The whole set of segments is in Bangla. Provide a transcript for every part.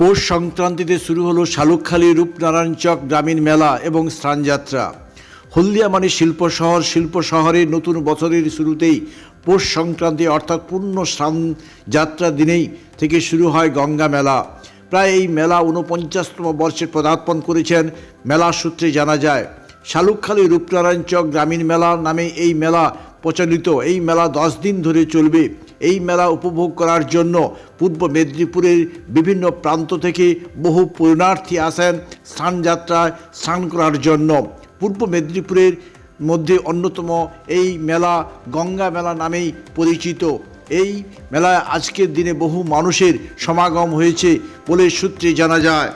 পৌষ সংক্রান্তিতে শুরু হলো শালুকখালী রূপনারায়ণচক গ্রামীণ মেলা এবং স্নানযাত্রা হলদিয়া মানে শিল্প শহর, শিল্প শহরের নতুন বছরের শুরুতেই পৌষ সংক্রান্তি অর্থাৎ পূর্ণ স্নান যাত্রা দিনেই থেকে শুরু হয় গঙ্গা মেলা। প্রায় এই মেলা ঊনপঞ্চাশতম বর্ষে পদার্পণ করেছেন মেলা সূত্রে জানা যায়। শালুকখালী রূপনারায়ণচক গ্রামীণ মেলা নামে এই মেলা প্রচলিত। এই মেলা দশ দিন ধরে চলবে। এই মেলা উপভোগ করার জন্য পূর্ব মেদিনীপুরের বিভিন্ন প্রান্ত থেকে বহু পুণ্যার্থী আসেন স্নানযাত্রায় স্নান করার জন্য। পূর্ব মেদিনীপুরের মধ্যে অন্যতম এই মেলা গঙ্গা মেলা নামেই পরিচিত। এই মেলায় আজকের দিনে বহু মানুষের সমাগম হয়েছে বলে সূত্রে জানা যায়।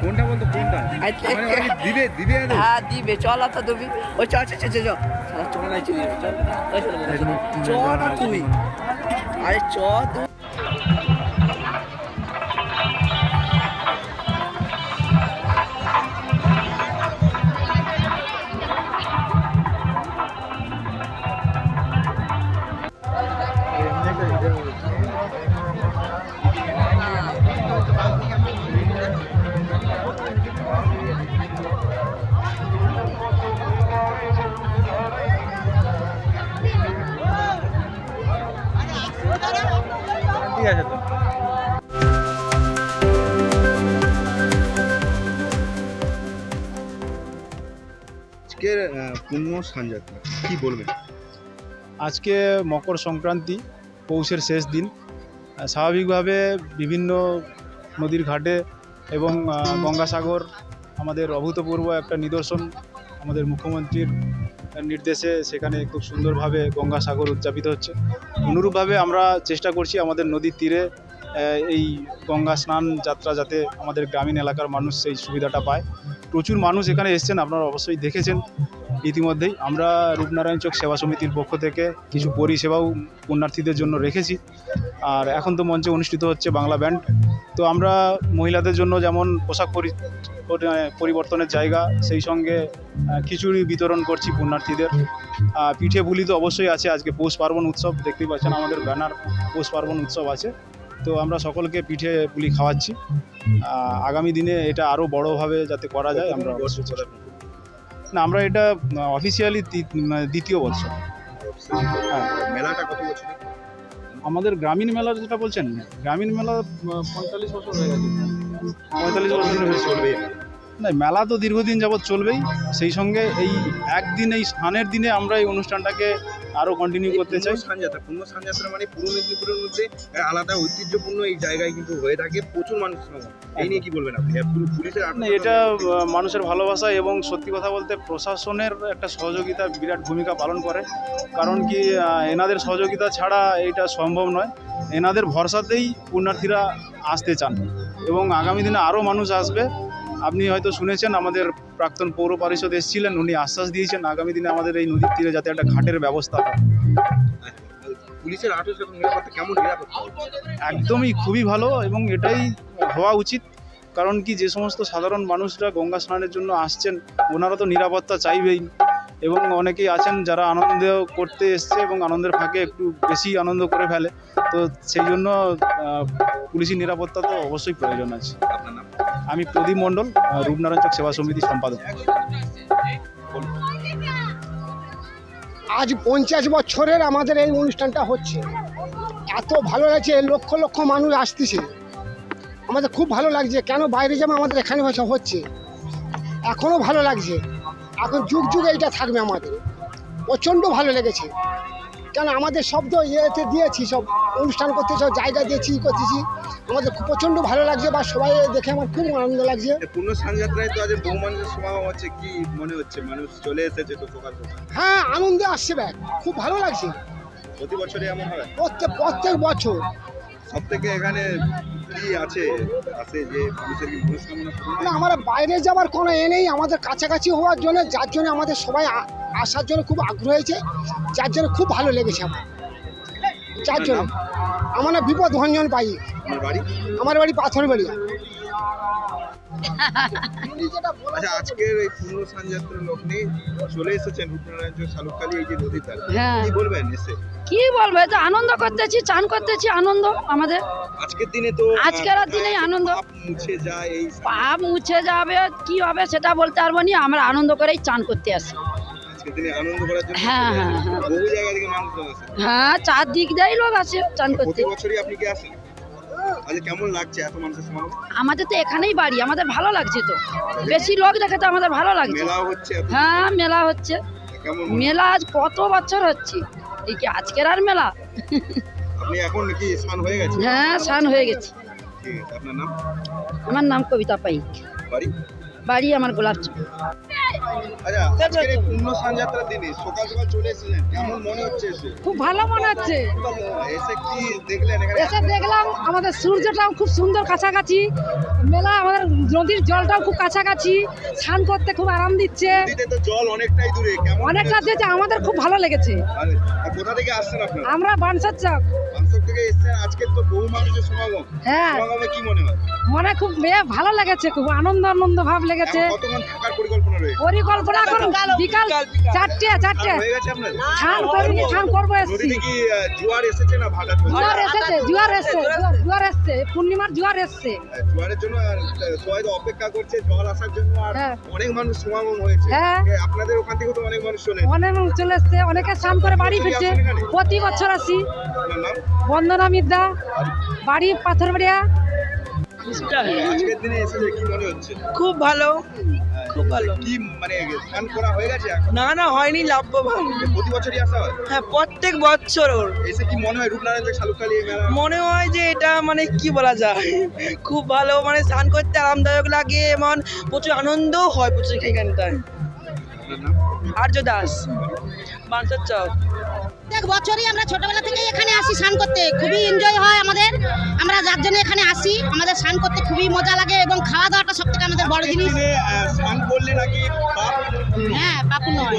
কোনটা বলতো কোনটা আচ্ছা। মানে ওরা কি দিবে দিবে হ্যাঁ দিবে চল তো দিবি ও চ চ চ চ চ শালা চ চল চল চল, চ না তুই আরে চ তুই ঠিক আছে তো। আজকের পূর্ণ সানযাত্রা কি বলবেন? আজকে মকর সংক্রান্তি পৌষের শেষ দিন। স্বাভাবিকভাবে বিভিন্ন নদীর ঘাটে এবং গঙ্গাসাগর আমাদের অভূতপূর্ব একটা নিদর্শন আমাদের মুখ্যমন্ত্রীর নির্দেশে সেখানে খুব সুন্দরভাবে গঙ্গাসাগর উদযাপিত হচ্ছে। অনুরূপভাবে আমরা চেষ্টা করছি আমাদের নদীর তীরে এই গঙ্গা স্নান যাত্রা যাতে আমাদের গ্রামীণ এলাকার মানুষ সেই সুবিধাটা পায়। প্রচুর মানুষ এখানে এসছেন, আপনারা অবশ্যই দেখেছেন ইতিমধ্যেই। আমরা রূপনারায়ণ চোখ সেবা সমিতির পক্ষ থেকে কিছু পরিষেবাও পুণ্যার্থীদের জন্য রেখেছি। আর এখন তো মঞ্চে অনুষ্ঠিত হচ্ছে বাংলা ব্যান্ড। তো আমরা মহিলাদের জন্য যেমন পোশাক পরি পরি- পরিবর্তনের জায়গা সেই সঙ্গে খিচুড়ি বিতরণ করছি পুণ্যার্থীদের। পিঠে বুলি তো অবশ্যই আছে আজকে পৌষ পার্বণ উৎসব দেখতেই পাচ্ছেন আমাদের ব্যানার পৌষ পার্বণ উৎসব আছে। তো আমরা সকলকে পিঠে পুলি খাওয়াচ্ছি। আগামী দিনে এটা আরও বড়োভাবে যাতে করা যায় আমরা না আমরা এটা অফিসিয়ালি দ্বিতীয় বছর। হ্যাঁ মেলাটা কত বছর আমাদের গ্রামীণ মেলার যেটা বলছেন, গ্রামীণ মেলা পঁয়তাল্লিশ বছর হয়ে গেছে। পঁয়তাল্লিশ বছর হয়ে চলবে না, মেলা তো দীর্ঘদিন যাবৎ চলবেই। সেই সঙ্গে এই একদিন, এই স্নানের দিনে আমরা এই অনুষ্ঠানটাকে আরও কন্টিনিউ করতে চাই। সানযাত্রা পূর্ণ সানযাত্রা মানে পূর্ব মেদিনীপুরের মধ্যে আলাদা ঐতিহ্যপূর্ণ এই জায়গায় কিন্তু হয়ে থাকে প্রচুর মানুষ এই নিয়ে কি বলবেন আপনি? পুলিশের এটা মানুষের ভালোবাসা এবং সত্যি কথা বলতে প্রশাসনের একটা সহযোগিতা বিরাট ভূমিকা পালন করে। কারণ কি এনাদের সহযোগিতা ছাড়া এটা সম্ভব নয়। এনাদের ভরসাতেই পুণ্যার্থীরা আসতে চান। এবং আগামী দিনে আরও মানুষ আসবে। আপনি হয়তো শুনেছেন আমাদের প্রাক্তন পৌর পরিষদ এসেছিলেন উনি আশ্বাস দিয়েছেন আগামী দিনে আমাদের এই নদীর তীরে যাতে একটা ঘাটের ব্যবস্থা হয়। পুলিশের কেমন একদমই খুবই ভালো এবং এটাই হওয়া উচিত কারণ কি যে সমস্ত সাধারণ মানুষরা গঙ্গা স্নানের জন্য আসছেন ওনারা তো নিরাপত্তা চাইবেই। এবং অনেকেই আছেন যারা আনন্দ করতে এসছে এবং আনন্দের ফাঁকে একটু বেশি আনন্দ করে ফেলে। তো সেই জন্য পুলিশি নিরাপত্তা তো অবশ্যই প্রয়োজন আছে। আপনার আমি প্রদীপ মণ্ডল আহ, রূপনারায়ণ সেবা সমিতির সম্পাদক। আজ পঞ্চাশ বছরের আমাদের এই অনুষ্ঠানটা হচ্ছে। এত ভালো লাগছে লক্ষ লক্ষ মানুষ আসতেছে। আমাদের খুব ভালো লাগছে কেন বাইরে যাব আমাদের এখানে ভাষা হচ্ছে এখনও ভালো লাগছে। এখন যুগ যুগ এইটা থাকবে আমাদের। প্রচণ্ড ভালো লেগেছে। কেন আমাদের শব্দ ইয়েতে দিয়েছি সব। অনুষ্ঠান করতে সব জায়গা দিয়েছি ই করতেছি। আমাদের খুব প্রচণ্ড ভালো লাগছে বা সবাই দেখে আমার খুব আনন্দ লাগছে। পূর্ণ সানযাত্রায় তো আজ বহু মানুষের সমাগম হচ্ছে কি মনে হচ্ছে? মানুষ চলে এসেছে তো সকাল সকাল হ্যাঁ আনন্দে আসছে ব্যাগ খুব ভালো লাগছে। প্রতি বছরই এমন হয়? প্রত্যেক প্রত্যেক বছর। সব থেকে এখানে কি আছে আছে যে মানুষের কি মনস্কামনা না আমার বাইরে যাওয়ার কোনো এ নেই আমাদের কাছাকাছি হওয়ার জন্য যার জন্য আমাদের সবাই আসার জন্য খুব আগ্রহ হয়েছে যার জন্য খুব ভালো লেগেছে আমার। যার জন্য আমার না বিপদ ভঞ্জন পাই আমার বাড়ি? পাথর বাড়ি আচ্ছা আজকের এই পূর্ণ সানযাত্রার লগ্নে চলে এসেছেন রূপনারায়ণ শালুকালী এই যে নদীর ধারে। হ্যাঁ। কি বলবেন এসে? কি বলব তো আনন্দ করতেছি চান করতেছি আনন্দ আমাদের। আজকের দিনে তো আজকের দিনেই আনন্দ। পাপ মুছে যায় এই পাপ মুছে যাবে কি হবে সেটা বলতে পারব না আমরা আনন্দ করেই চান করতে আসি। হ্যাঁ, হ্যাঁ, হ্যাঁ। আসে হ্যাঁ চারদিক লোক চান করতে। বছরই আপনি কি আসেন? কেমন লাগছে এত মানুষের সমাগম? আমাদের তো এখানেই বাড়ি আমাদের ভালো লাগছে তো। বেশি লোক দেখে তো আমাদের ভালো লাগছে। হচ্ছে হ্যাঁ মেলা হচ্ছে। মেলা আজ কত বছর হচ্ছে? এই কি আজকের আর মেলা? আপনি এখন কি স্নান হয়ে গেছে? হ্যাঁ স্নান হয়ে গেছে। আপনার নাম? আমার নাম কবিতা পাইক। বাড়ি? বাড়ি আমার গোলাপ আচ্ছা খুব ভালো মনে হচ্ছে। এসে দেখলাম আমাদের সূর্যটাও খুব সুন্দর কাছাকাছি মেলা আমাদের নদীর জলটাও খুব কাছাকাছি স্নান করতে খুব আরাম দিচ্ছে। জল অনেকটাই দূরে অনেকটা দিয়েছে আমাদের খুব ভালো লেগেছে। আর আর কোথা থেকে আসছেন আপনারা? আমরা বানসার চক। থেকে এসেছেন আজকে তো বহু মানুষের সমাগম। হ্যাঁ। সমাগমে কি মনে হয়? মনে খুব ভালো লেগেছে খুব আনন্দ আনন্দ ভাব লেগেছে। কতক্ষণ থাকার পরিকল্পনা রয়েছে? পরিকল্পনা করুন। বিকাল চারটে চারটে। স্নান হয়ে গেছে করিনি স্নান করব এসছি। জোয়ার এসেছে না জোয়ার এসেছে জোয়ার এসছে জোয়ার- এসছে পূর্ণিমার জোয়ার এসছে। জোয়ারের জন্য সবাই অপেক্ষা করছে জল আসার জন্য আর হ্যাঁ। অনেক মানুষ সমাগম হয়েছে। হ্যাঁ। আপনাদের ওখান থেকে তো অনেক মানুষ চলে অনেক চলে এসছে অনেকে স্নান করে বাড়ি ফিরছে। প্রতি বছর আসি। বন্দনা মিদ্যা বাড়ি পাথরবাড়িয়া। আজকের দিনে এসেছে কি মনে হচ্ছে? খুব ভালো। খুব ভালো। কি মানে স্নান করা হয়ে গেছে না না হয়নি লাভবান। প্রতি বছরই আসা হয়? হ্যাঁ প্রত্যেক বছর ওর। এসে কি মনে হয় রূপনারায়ণ যে শালুকালী মনে হয় যে এটা মানে কি বলা যায়? খুব ভালো মানে স্নান করতে আরামদায়ক লাগে এবং প্রচুর আনন্দও হয় প্রচুর এখানটায় আর্য দাস বাঞ্চার চক। প্রত্যেক বছরই আমরা ছোটবেলা থেকেই এখানে আসি স্নান করতে। খুবই এনজয় হয় আমাদের। আমরা যার জন্য এখানে আসি আমাদের স্নান করতে খুবই মজা লাগে এবং খাওয়া দাওয়াটা সব থেকে আমাদের বড় জিনিস। হ্যাঁ পাপু নয়?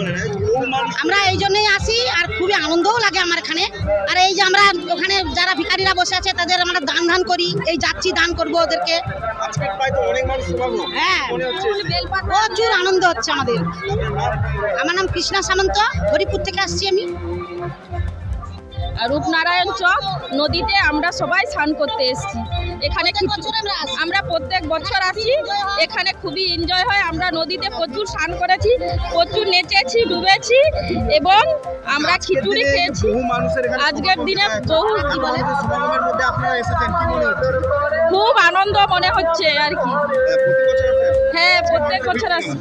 আমরা এই জন্যই আসি আর খুবই আনন্দও লাগে আমার এখানে। আর এই যে আমরা ওখানে যারা ভিখারিরা বসে আছে তাদের আমরা দান ধান করি এই যাচ্ছি দান করব ওদেরকে। হ্যাঁ। প্রচুর আনন্দ হচ্ছে আমাদের। আমার নাম কৃষ্ণা সামন্ত হরিপুর থেকে আসছি আমি। রূপনারায়ণ চক নদীতে আমরা সবাই স্নান করতে এসেছি। এখানে আমরা প্রত্যেক বছর আসি। এখানে খুবই এনজয় হয়। আমরা নদীতে প্রচুর স্নান করেছি প্রচুর নেচেছি ডুবেছি এবং আমরা খিচুড়ি খেয়েছি। আজকের দিনে বহু খুব আনন্দ মনে হচ্ছে আর কি। আসেন? হ্যাঁ প্রত্যেক বছর আসি।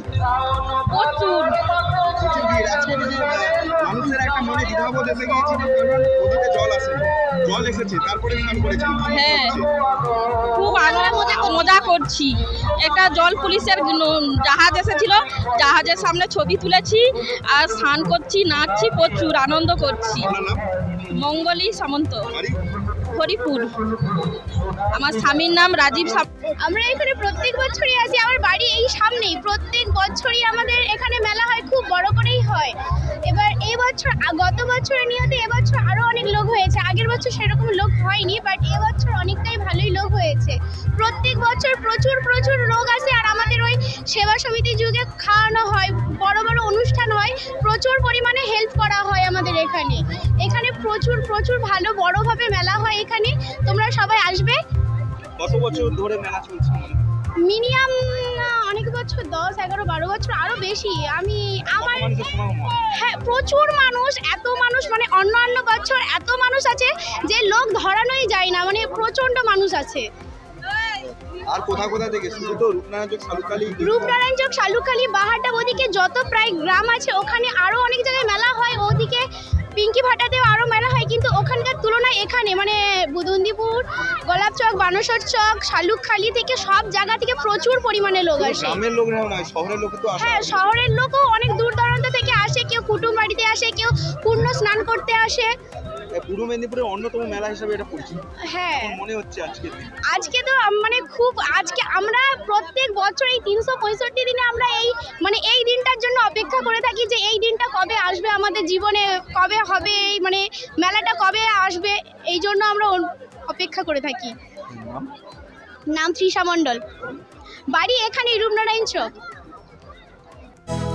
প্রচুর। দ্বিধাবোধ এসে গিয়েছিল কারণ নদীতে জল আসে জল এসেছে তারপরে স্নান করেছেন হ্যাঁ। খুব আনন্দ মজা করছি। একটা জল পুলিশের জাহাজ এসেছিল। জাহাজের সামনে ছবি তুলেছি আর স্নান করছি নাচছি প্রচুর আনন্দ করছি। মঙ্গলী সামন্ত। হরিপুর। আমার স্বামীর নাম রাজীব সাম আমরা এখানে প্রত্যেক বছরই আসি আমার বাড়ি এই সামনেই। প্রত্যেক বছরই আমাদের এখানে মেলা হয় খুব বড় করেই হয়। এবার বছর গত বছরের নিয়তে এবছর আরও অনেক লোক হয়েছে। আগের বছর সেরকম লোক হয়নি বাট এবছর অনেকটাই ভালোই লোক হয়েছে। প্রত্যেক বছর প্রচুর প্রচুর লোক আসে, আর আমাদের ওই সেবা সমিতি যুগে খাওয়ানো হয়, বড় বড় অনুষ্ঠান হয়, প্রচুর পরিমাণে হেল্প করা হয় আমাদের এখানে। এখানে প্রচুর প্রচুর ভালো, বড়ভাবে মেলা হয় এখানে। তোমরা সবাই আসবে। কত বছর ধরে মেলা চলছে? মিনিমাম অনেক বছর দশ এগারো বারো বছর আরও বেশি। আমি আমার হয়? প্রচুর মানুষ এত মানুষ মানে অন্য অন্য বছর এত মানুষ আছে যে লোক ধরানোই যায় না মানে প্রচণ্ড মানুষ আছে। আর কোথা কোথা থেকে শুধু তো রূপনারায়ণ চক শালুকালি? রূপনারায়ণ চক শালুখালি বাহাটা ওদিকে যত প্রায় গ্রাম আছে ওখানে আরও অনেক জায়গায় মেলা হয় ওদিকে পিঙ্কি ভাটাতেও আরও মেলা হয় কিন্তু ওখানকার তুলনায় এখানে মানে বুদন্দিপুর গোলাপ চক বানসর চক শালুকখালি থেকে সব জায়গা থেকে প্রচুর পরিমাণে লোক আসে। গ্রামের লোকরাও নয় শহরের লোক তো আসে। হ্যাঁ শহরের লোকও অনেক দূর দূরান্ত থেকে আসে কেউ কুটুম বাড়িতে আসে কেউ পূর্ণ স্নান করতে আসে। পূর্ব মেদিনীপুরের অন্যতম মেলা হিসাবে এটা পরিচিত। হ্যাঁ। মনে হচ্ছে আজকে আজকে তো মানে খুব আজকে আমরা প্রত্যেক বছর এই তিনশো পঁয়ষট্টি দিনে আমরা এই মানে এই দিনটার জন্য অপেক্ষা করে থাকি যে এই দিনটা কবে আসবে আমাদের জীবনে কবে হবে এই মানে মেলাটা কবে আসবে এই জন্য আমরা অপেক্ষা করে থাকি। নাম? তৃষা মণ্ডল। বাড়ি এখানে রূপনারায়ণ চক।